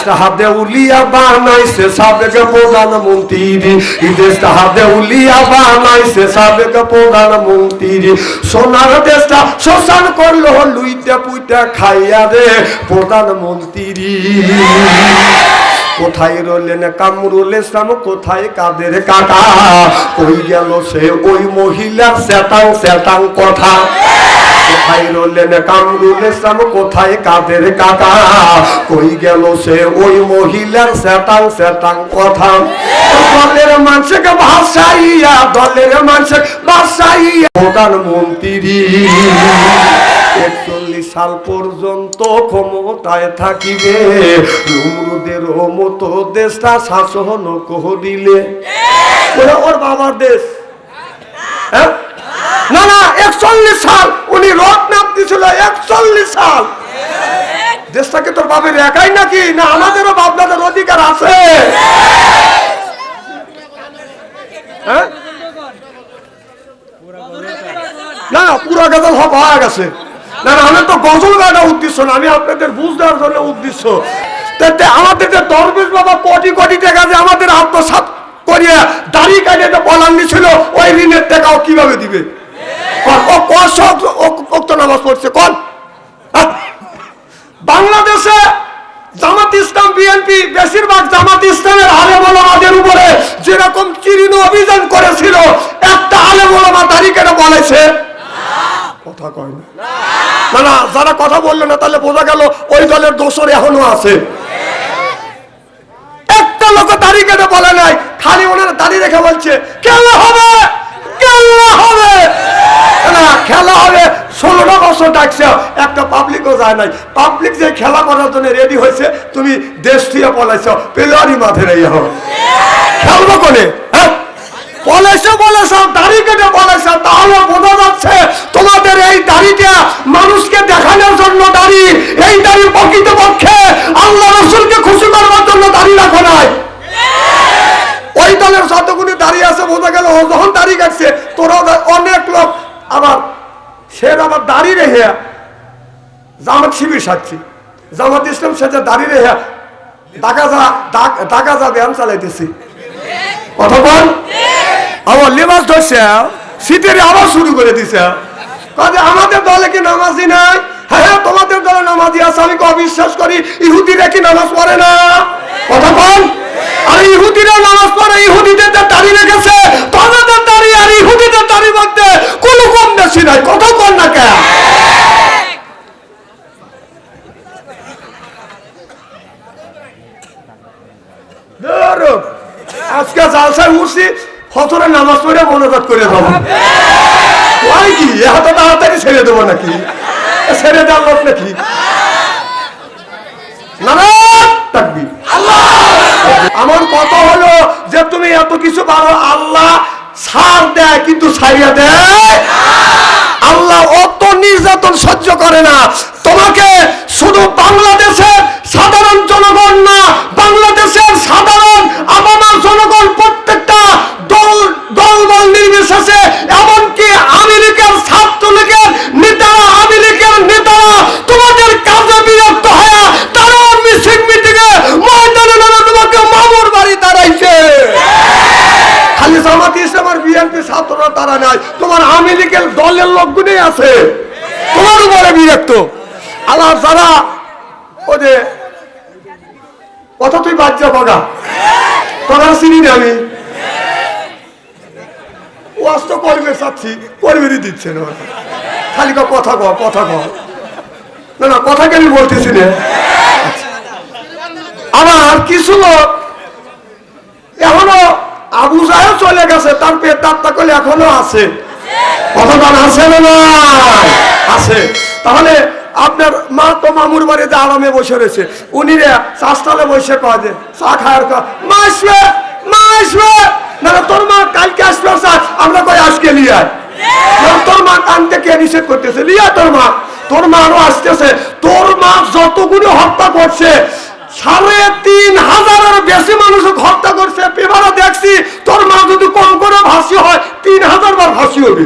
দেশটা হাতে উলিয়া বানাইছে, সাবেক প্রধানমন্ত্রী। এই দেশটা হাতে উলিয়া বানাইছে, সাবেক প্রধানমন্ত্রী। সোনার দেশটা খাইয়া রে কোথায় রইলেন কামরুল ইসলাম? কোথায় কাদের কাকা? কই গেল সে? ওই মহিলার সেটাং সেটাং কথা। কোথায় কামরুল ইসলাম কোথায় কাদের কাকা? কই গেল সে ওই মহিলার কথা? দলের মানুষকে ভাসাইয়া দলের ভাসাইয়া প্রধানমন্ত্রী একচল্লিশ সাল পর্যন্ত ক্ষমতায় থাকিবে। নমরুদের মতো দেশটা শাসন করিলে। ওরা ওর বাবার দেশ। হ্যাঁ? না না, একচল্লিশ সাল। উনি নাম একচল্লিশ সাল। দেশটাকে তোর একাই নাকি? না, আমাদেরও অধিকার আছে। হ্যাঁ? না না না না আমার তো গজল গাটা উদ্দেশ্য না, আমি আপনাদের বুঝ দেওয়ার জন্য উদ্দেশ্য। আমাদের যে দরবেশ বাবা কোটি কোটি টাকা যে আমাদের আত্মসাত করিয়া দাড়ি কাটিয়ে বলান ছিল ওই ঋণের টাকাও কীভাবে দিবে? কন? বাংলাদেশে জামাত ইসলাম, বিএনপি, বেশিরভাগ জামাত ইসলামের আলেম উপরে যেরকম চিরিন অভিযান করেছিল, একটা আলেম ওলামা বলেছে? কথা কয় না। না না, যারা কথা বলল না, তাহলে বোঝা গেল ওই দলের দোষর এখনও আছে। একটা লোক দাড়ি কেটে বলে নাই? খালি ওনারা দাড়ি রেখে বলছে খেলা হবে খেলা হবে। খেলা হবে বছর ডাকছে, একটা পাবলিকও যায় নাই। পাবলিক যে খেলা করার জন্য রেডি হয়েছে, তুমি দেশ পলাইছ মাঠে হো খেলব কোনে? হ্যাঁ? বলেছে বলেছ, দাড়ি কেটে বলেছ তাহলে বোঝা যাচ্ছে তোমাদের এই মানুষকে দেখানোর জন্য দাড়ি। এই দাড়ি প্রকৃতপক্ষে আল্লাহ রসুলকে খুশি করবার জন্য দাড়ি রাখো নাই। ওই দলের যতগুলি দাঁড়িয়ে আছে, বোঝা গেল যখন দাড়ি কাটছে, তোরাও দা- অনেক লোক আবার সে আবার দাড়ি রেহে জামাত শিবির সাচ্ছি জামাত ইসলাম সে যে দাড়ি রেহে দাগা যা দাগা যা ব্যায়াম চালাইতেছি। কথা বল। লেবাস ধরছে শীতের আবার শুরু করে দিছে। কাজে আমাদের দলে কি নামাজি নাই? হ্যাঁ হ্যাঁ, তোমাদের দলে নামাজি আছে আমি অবিশ্বাস করি ইহুদিরা কি নামাজ পড়ে না? কথা বল। আর ইহুদিরা নামাজ পড়ে ইহুদিদের যে দাড়ি রেখেছে তোমাদের দাড়ি আর ইহুদিদের দাড়ির মধ্যে কোনো কম বেশি নাই কথা বল না কেন ধরো, আজকে জালসায় উঠছি ফজরে নামাজ পড়ে মনোজাত করে দেবো ওই কি এত তাড়াতাড়ি ছেড়ে দেবো নাকি এ ছেড়ে দেওয়ার লোক নাকি না না, তাকবীর। আমার কথা হলো যে তুমি এত কিছু পারো আল্লাহ ছাড় দেয়, কিন্তু ছাড়িয়া দেয় আল্লাহ অত নির্যাতন সহ্য করে না। তোমাকে শুধু বাংলাদেশের সাধারণ জনগণ না বাংলাদেশের সাধারণ আবামার জনগণ প্রত্যেকটা দল দলবল নির্বিশেষে এমনকি আমেরিকার ছাত্রলীগের নেতারা আমেরিকার নেতারা তোমাদের কাজে বিরক্ত হয়ে তারা মিছিল মিটিংয়ে ময়দানে নেমে তোমাকে মামুর বাড়ি দাঁড়াইছে খালি জামাত ইসলাম আর বিএনপি ছাত্ররা তারা নাই। তোমার আমেরিকার দলের লোকগুলোই আছে। তোমার উপরে বিরক্ত। আল্লাহ যারা ও যে কথা তুই বাচ্চা বগা। তোরা চিনি না আমি। ওয়াজ তো করবে চাচ্ছি দিচ্ছে না। খালি ক কথা কর কথা কর না না কথাকে আমি বলতেছি না? আবার কিছু লোক এখনও আবু জাহেল চলে গেছে, তার পেট তাত্তা করলে এখনও আছে। কতক্ষণ আছে না আছে। তাহলে আপনার মা তো মামুর বাড়িতে আরামে বসে রয়েছে। উনি রে, চাষতলে বসে কয় যে, চা খাওয়ার মা আসবে মা আসবে। না তোর মা কালকে আসবে আমরা কই আজকে নিয়ে তোর মা কানতে কে নিষেধ করতেছে? লিয়া তোর মা। তোর মা আরও আসতেছে। তোর মা যতগুলো হত্যা করছে, সাড়ে তিন হাজারের বেশি মানুষ হত্যা করছে। পেপারে দেখছি ভাসি হয়, তিন হাজার বার ভাসি হবে।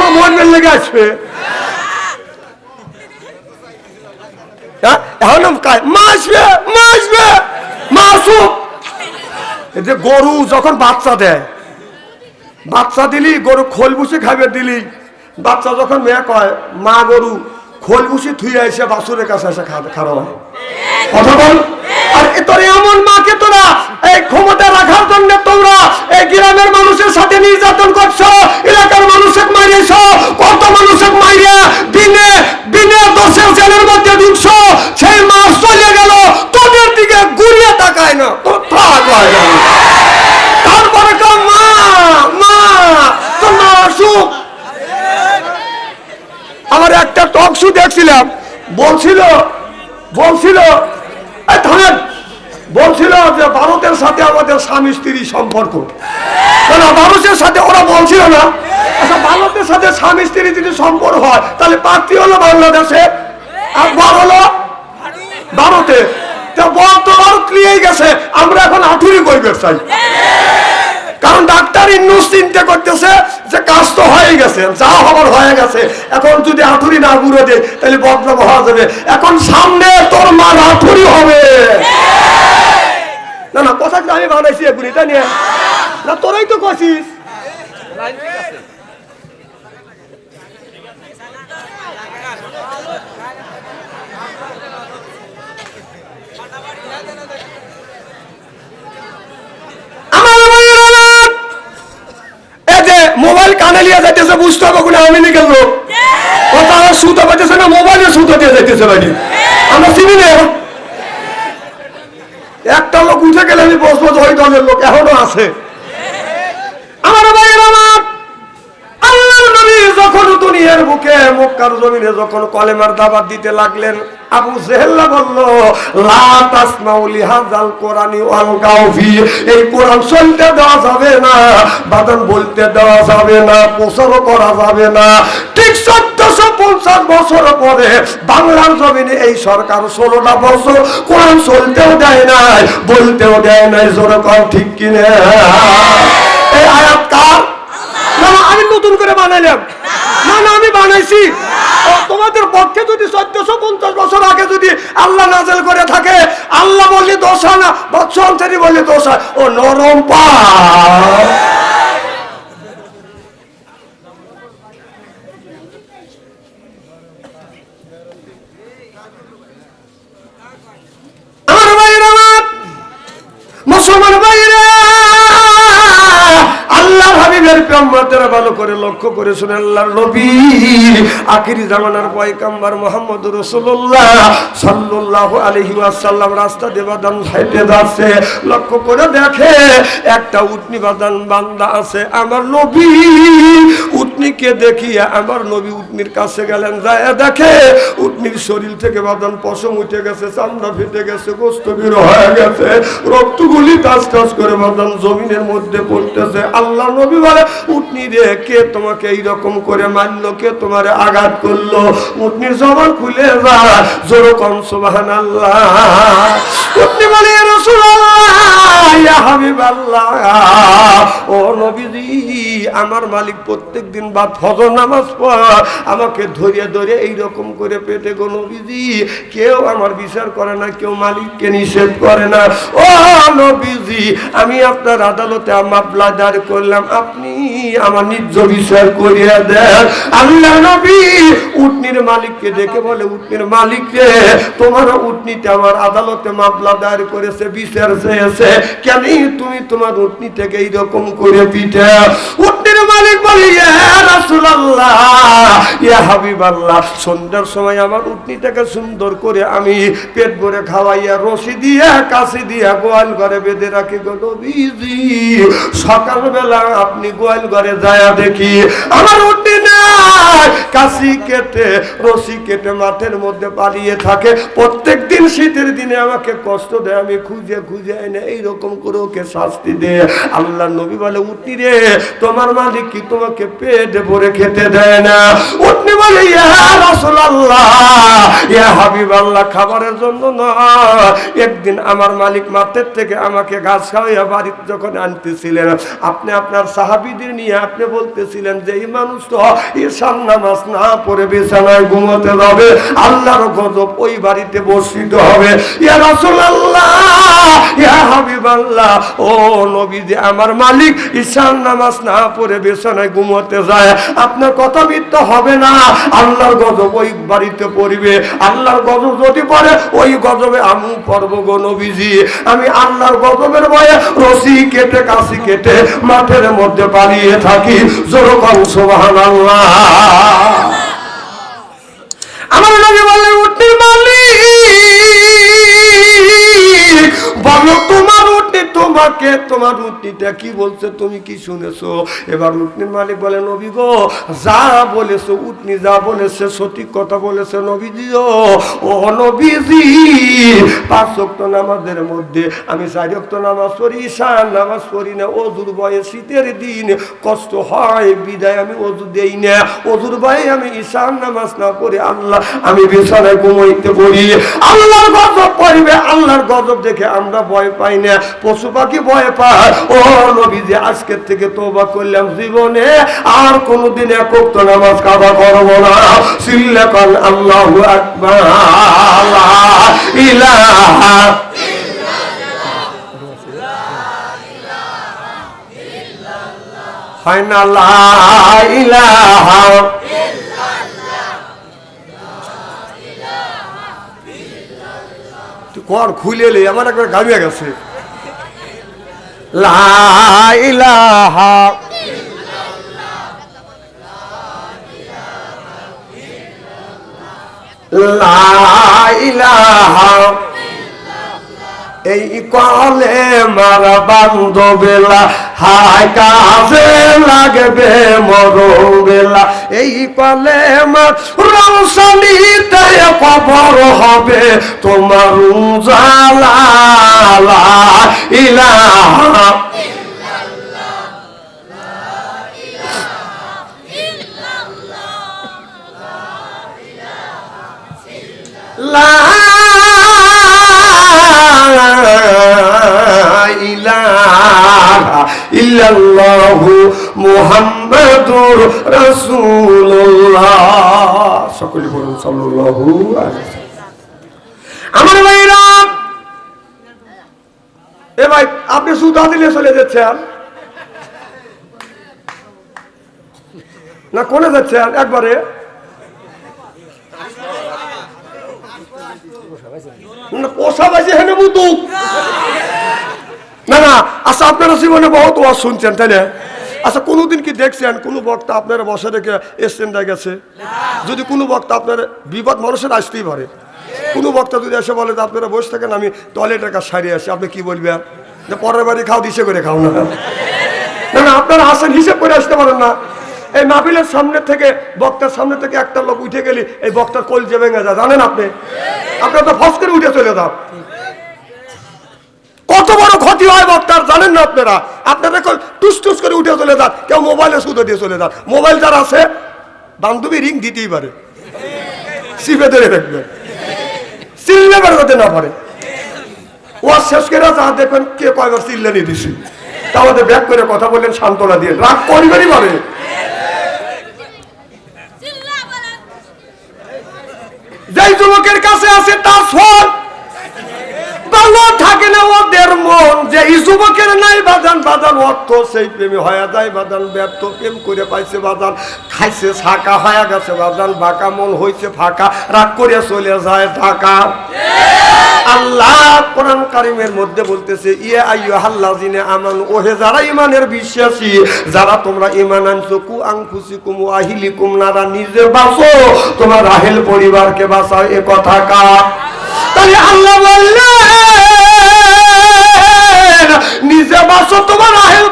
মা মরবেন লেগে আসবে। এখন মা আসবে মা আসবে যে গরু যখন বাচ্চা দেয়, বাচ্চা দিলি, গরু খোল বুসি খাবে দিলি। বাচ্চা যখন মেয়ে কয়, মা গরু, খোল বুসি থুই এসে বাসুরের কাছে এসে খাওয়া কথা বল। তোর এমন মাকে তোরা এই ক্ষমতা রাখার জন্য তোমরা এই গ্রামের মানুষের সাথে নির্যাতন করছ এলাকার মানুষকে মারিয়েছ কত মানুষকে মারিয়া দিনে দিনে দশের জেলের মধ্যে ঢুকছো সেই মাস চলে গেল তোদের দিকে ঘুরিয়ে তাকায় না তো থাক হয় না। তারপরে কও, মা মা তো মা আসুক আমার একটা টক শু দেখছিলাম বলছিল বলছিল থামেন। বলছিল যে ভারতের সাথে আমাদের স্বামী স্ত্রী সম্পর্ক। না ভারতের সাথে ওরা বলছিল না? আচ্ছা ভারতের সাথে স্বামী স্ত্রী যদি সম্পর্ক হয়, তাহলে প্রার্থী হলো বাংলাদেশে আর বর হলো ভারতে। তা বর তো ভারত গেছে, আমরা এখন আঠুরি কই ব্যবসায়ী কারণ ডাক্তার ইন্নুস চিন্তা করতেছে যে কাজ তো হয়ে গেছে, যা হবার হয়ে গেছে। এখন যদি হাতুড়ি না ঘুরে দেয়, তাহলে বদনাম হওয়া যাবে। এখন সামনে তোর মা হাতুড়ি হবে। না না, কথা আমি বানাইছি এগুলি তাই নিয়ে। না, তোরাই তো যে, মোবাইল কানে লিয়ে যাইতেছে, বুঝতে হবে কোনো আমি লোক ও তারা সুতো পাইতেছে না মোবাইলে সুতো দিয়ে যাইতেছে বাড়ি আমরা চিনি না একটা লোক উঠে গেলে আমি বসবো যে ওই দলের লোক এখনও আছে। আমার ভাইয়ের আমার আল্লাহ নবী যখন দুনিয়ার বুকে মক্কার জমিনে যখন কলেমার দাবাত দিতে লাগলেন আবু জেহেল্লা বলল, লা তাসমাউ লিহাযাল কোরআনি ওয়াল গাউফি এই কোরআন শুনতে দেওয়া যাবে না বাদন বলতে দেওয়া যাবে না প্রচারও করা যাবে না। ঠিক চোদ্দশো পঞ্চাশ বছর পরে বাংলার জমিনে এই সরকার ষোলোটা বছর কোরআন চলতেও দেয় নাই, বলতেও দেয় নাই, জোরে কর ঠিক কিনে? এই আয়াত কার? না, আমি নতুন করে বানাইলাম। না না, আমি বানাইছি। তোমাদের পক্ষে যদি চোদ্দশো পঞ্চাশ বছর আগে যদি আল্লাহ নাজেল করে থাকে, আল্লাহ বললে দোষ না বৎসন্তরী বললে দোষ ও নরম পা লক্ষ্য করে শুনে আল্লাহর নবী। আখিরি জামানার পয়কাম্বার মোহাম্মদ রসুল্লাহ সাল্লাল্লাহু আলাইহি ওয়াসাল্লাম রাস্তা দেবাদান হাইটে যাচ্ছে। লক্ষ্য করে দেখে একটা উটনি বাদান বান্দা আছে, আমার নবী। উটনিকে দেখিয়ে আমার নবী উটনির কাছে গেলেন, যায় দেখে উটনির শরীর থেকে বাদান পশম উঠে গেছে, চামড়া ফেটে গেছে, গোস্ত বের হয়ে গেছে। রক্তগুলি টাস টাস করে বাদান জমিনের মধ্যে পড়তেছে। আল্লাহ নবী বলে, উটনি রে, কে তোমাকে এইরকম করে মারলো, কে তোমার আঘাত করল? উটনির জবান খুলে যা, জোর কম সুবাহান আল্লাহ উটনি বলে রসুল্লাহ ইয়া হাবিবাল্লাহ, ও নবীজি আমার মালিক প্রত্যেক দিন বা ফজর নামাজ পড়, আমাকে ধরিয়ে ধরে এইরকম করে পেটে গো নবীজি, কেউ আমার বিচার করে না, কেউ মালিককে নিষেধ করে না। ও নবীজি, আমি আপনার আদালতে মামলা দাঁড় করলাম, আপনি আমার নিজ বিচার করিয়া দেন। আল্লাহ নবী, উটনির মালিককে দেখে বলে, উটনির মালিক রে তোমার উটনিতে আমার আদালতে মামলা দায়ের করেছে, বিচার চেয়েছে। কেন তুমি তোমার উটনি থেকে এইরকম করে পিঠে উটনির মালিক বলে হাবিবাল্লাহ, সন্ধ্যার সময় আমার উটনিটাকে সুন্দর করে আমি পেট ভরে খাওয়াইয়া, রশি দিয়ে, কাশি দিয়া গোয়াল ঘরে বেঁধে রাখি গো নবীজি। সকালবেলা আপনি গোয়াল ঘরে যায় দেখি, আমার উটনি নাই। কাশি কেটে, রশি কেটে মাঠের মধ্যে পালিয়ে থাকে। প্রত্যেক দিন শীতের দিনে আমাকে কষ্ট দেয়, আমি খুঁজে খুঁজে এনে এইরকম করে ওকে শাস্তি দে আল্লাহ নবী বলে উঠনি রে, তোমার মালিক কি তোমাকে পেট ভরে খেতে দেয় না? উঠনি বলে, ইয়া রাসূলুল্লাহ, ইয়া হাবিবাল্লাহ, খাবারের জন্য না। একদিন আমার মালিক মাঠের থেকে আমাকে ঘাস খাওয়াইয়া বাড়িতে যখন আনতেছিলেন, আপনি আপনার সাহাবিদের নিয়ে আপনি বলতেছিলেন যে, এই মানুষ তো ঈশান নামাজ না পড়ে বিছানায় ঘুমোতে যাবে, আল্লাহর গজব ওই বাড়িতে বর্ষিত হবে। ইয়া রাসূলুল্লাহ, ইয়া আল্লাহ ও নবী যে আমার মালিক ঈশান নামাজ না পড়ে বিছানায় ঘুমোতে যায়। আপনার কথা মিথ্যা হবে না। আল্লাহর গজব ওই বাড়িতে পড়বে। আল্লাহর গজব যদি পড়ে, ওই গজবে আমি পর্ব গো নবীজি। আমি আল্লাহর গজবের ভয়ে রশি কেটে, কাশি কেটে মাঠের মধ্যে পালিয়ে থাকি। যেরকম সোহান আল্লাহ তোমাকে, তোমার উঠনিটা কি বলছে তুমি কি শুনেছো? এবার উঠনির মালিক বলে, নবী গো, যা বলেছ উঠনি যা বলেছে, সঠিক কথা বলেছে নবীজি ও নবীজি, পাঁচ ওয়াক্ত নামাজের মধ্যে, আমি চার ওয়াক্ত নামাজ পড়ি ঈশান নামাজ পড়ি না, অজুর বয়ে শীতের দিন কষ্ট হয়, বিদায় আমি অজু দেই না। অজুর বয়ে আমি ঈশান নামাজ না পড়ে, আল্লাহ, আমি বিছানায় ঘুমাইতে পড়ি। আল্লাহর গজব পড়বে, আল্লাহর গজব দেখে আমরা ভয় পাই না। পশু ভয় পায়। ও নবী যে আজকের থেকে তোবা করলাম জীবনে। আর কোনোদিন একক তো নামাজ করব না। আল্লাহু আকবার। ইলাহা কর খুলে লে, আমার একবার গামিয়া গেছে। লা ইলাহা লা ইলাহা এই কলে মার বান্ধবেলা হাই কাজে লাগবে মরবেলা। এই কলে মার রৌশনীতে কবর হবে। তোমার উজালা ইলাহা ইল্লাল্লাহু মুহাম্মাদুর রাসূলুল্লাহ। সকলে বলুন ওয়াসাল্লাম। আমার ভাইরা, এ ভাই, আপনি সুদা দিলে চলে যাচ্ছেন না, কোনে যাচ্ছেন একবারে। না না আচ্ছা আপনারা জীবনে বহুত ওয়াজ শুনছেন, তাই না? আচ্ছা কোনোদিন কি দেখছেন? কোনো বক্তা আপনারা বসে রেখে এসছেন গেছে? যদি কোনো বক্তা আপনার বিপদ মানুষের আসতেই পারে। কোনো বক্তা যদি এসে বলে আপনারা বসে থাকেন, আমি টয়লেটের কাজ সারিয়ে আসি, আপনি কি বলবেন? যে পরের বাড়ি খাও, দিশে করে খাও না। না না, আপনারা আসেন, হিসেব করে আসতে পারেন না। এই মাহফিলের সামনে থেকে, বক্তার সামনে থেকে একটা লোক উঠে গেলি এই বক্তার কোল যে ভেঙে যায়, জানেন আপনি? আপনার তো ফস করে উঠে চলে যান। কত বড় ক্ষতি হয় বক্তার, জানেন না আপনারা? আপনারা টুস টুস করে উঠে চলে যান। কেউ মোবাইলে সুতো দিয়ে চলে যান। মোবাইল যার আছে, বান্ধবী রিং দিতেই পারে। সিপে ধরে রাখবে চিল্লে বের করতে না পারে ও শেষ করে যা দেখবেন, কে কয়বার চিল্লে নিয়ে দিছি। তা আমাদের ব্যাক করে কথা বললেন, সান্ত্বনা দিয়ে। রাগ করবেনই পারে যেই যুবকের কাছে আছে, তার ফল ভালো থাকে না ওদের মন যে এই যুবকের নাই বাদান বাদান অর্থ সেই প্রেমে হয়ে যায় বাদান ব্যর্থ প্রেম করে পাইছে বাদান খাইছে ছাকা হয়ে গেছে বাদান বাঁকা মন হয়েছে ফাঁকা, রাগ করে চলে যায় ঢাকা। আল্লাহ কোরআন কারিমের মধ্যে বলতেছে ইয়ে আইয়ু হাল্লাজিনে আমান ওহে যারা ইমানের বিশ্বাসী, যারা তোমরা ইমান আনছো, কু আংফুসিকুম ওয়া আহলিকুম নারা নিজে বাঁচো, তোমার রাহেল পরিবারকে বাঁচাও, এ কথা কা তাহলে আল্লাহ বললেন নিজে বাঁচো তোমার আহেল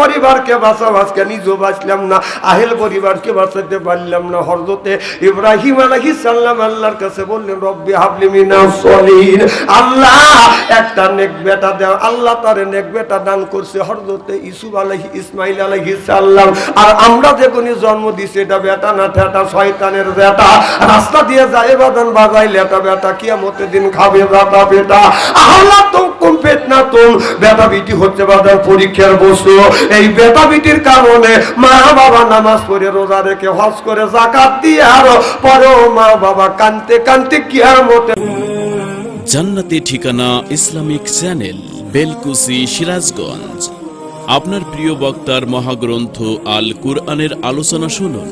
পরিবারকে বাঁচাও আজকে নিজেও বাঁচলাম না, আহেল পরিবারকে বাঁচাতে পারলাম না। হরদতে ইব্রাহিম আলাইহি সাল্লাম আল্লাহর কাছে বললেন, রব্বি হাবলি মিনাস সলিহিন। আল্লাহ, একটা নেক বেটা দাও আল্লাহ তারে নেক বেটা দান করছে হরদতে ইসুফ আলাইহি, ইসমাইল আলাইহি সাল্লাম আর আমরা যে কোনি জন্ম দিছি, এটা বেটা না ঠেটা, শয়তানের বেটা। রাস্তা দিয়ে যায়, বাদান বাজাই লেটা বেটা, কিয়ামতের দিন খাবে বেটা বেটা। আল্লাহ তো কুম না তুম। বেটা হচ্ছে বাদান পরীক্ষার বস্তু। এই বেটা কারণে মা বাবা নামাজ পড়ে, রোজা রেখে হজ করে জাকাত দিয়ে আর পরেও মা বাবা কানতে কানতে কিয়ামতে জান্নাতি ঠিকানা ইসলামিক চ্যানেল, বেলকুসি, সিরাজগঞ্জ। আপনার প্রিয় বক্তার মহাগ্রন্থ আল কুরআনের আলোচনা শুনুন।